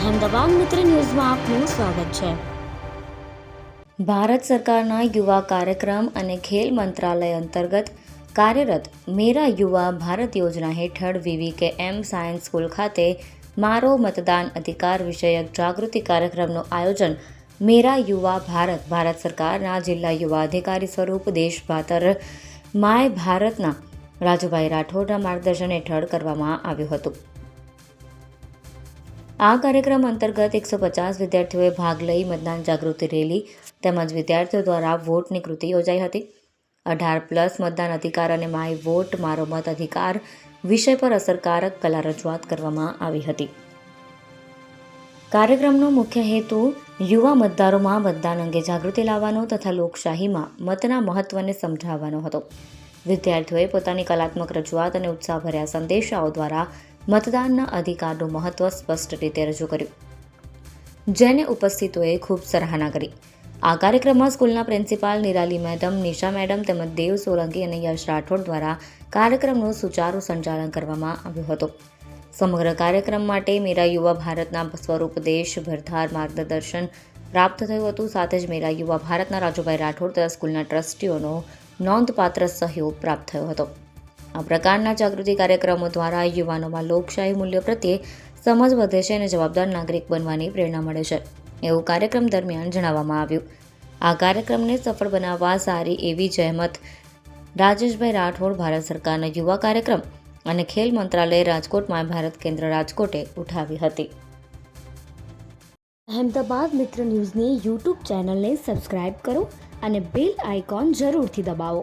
અહેમદાબાદ મિત્ર ન્યૂઝમાં આપનું સ્વાગત છે. ભારત સરકારના યુવા કાર્યક્રમ અને ખેલ મંત્રાલય અંતર્ગત કાર્યરત મેરા યુવા ભારત યોજના હેઠળ વીવીકે એમ સાયન્સ સ્કૂલ ખાતે મારો મતદાન અધિકાર વિષયક જાગૃતિ કાર્યક્રમનું આયોજન મેરા યુવા ભારત ભારત સરકારના જિલ્લા યુવા અધિકારી સ્વરૂપ દેશભાતર માય ભારતના રાજુભાઈ રાઠોડના માર્ગદર્શન હેઠળ કરવામાં આવ્યું હતું. આ કાર્યક્રમ અંતર્ગત એકસો પચાસ વિદ્યાર્થીઓએ ભાગ લઈ મતદાન જાગૃતિ રેલી તેમજ વિદ્યાર્થીઓ દ્વારા વોટની કૃતિ યોજાઈ હતી. અઢાર પ્લસ મતદાન અધિકાર અને માય વોટ, મારો મત અધિકાર વિષય પર અસરકારક કલા રજૂઆત કરવામાં આવી હતી. કાર્યક્રમનો મુખ્ય હેતુ યુવા મતદારોમાં મતદાન અંગે જાગૃતિ લાવવાનો તથા લોકશાહીમાં મતના મહત્વને સમજાવવાનો હતો. વિદ્યાર્થીઓએ પોતાની કલાત્મક રજૂઆત અને ઉત્સાહભર્યા સંદેશાઓ દ્વારા મતદાનના અધિકારનું મહત્વ સ્પષ્ટ રીતે રજૂ કર્યું. જેને ઉપસ્થિતોએ ખૂબ સરાહના કરી. આ કાર્યક્રમમાં સ્કૂલના principal Nirali madam, Nisha madam તેમજ દેવ સોલંકી અને યશ રાઠોડ દ્વારા કાર્યક્રમનું સુચારુ સંચાલન કરવામાં આવ્યું હતું. સમગ્ર કાર્યક્રમ માટે મેરા યુવા ભારતના સ્વરૂપ દેશ ભરધાર માર્ગદર્શન પ્રાપ્ત થયું હતું. સાથે જ મેરા યુવા ભારતના રાજુભાઈ રાઠોડ તથા સ્કૂલના ટ્રસ્ટીઓનો નોંધપાત્ર સહયોગ પ્રાપ્ત થયો હતો. આ પ્રકારના જાગૃતિ કાર્યક્રમો દ્વારા યુવાનોમાં લોકશાહી મૂલ્યો પ્રત્યે સમજ વધે છે અને જવાબદાર નાગરિક બનવાની પ્રેરણા મળે છે. એવું કાર્યક્રમ દરમિયાન જણાવવામાં આવ્યું. આ કાર્યક્રમને સફળ બનાવવા સારી એવી જહેમત રાજેશભાઈ રાઠોડ, ભારત સરકારના યુવા કાર્યક્રમ અને ખેલ મંત્રાલય રાજકોટમાં ભારત કેન્દ્ર રાજકોટે ઉઠાવી હતી. અહેમદાબાદ મિત્ર ન્યૂઝની યુટ્યુબ ચેનલને સબસ્ક્રાઇબ કરો અને બેલ આઇકોન જરૂરથી દબાવો.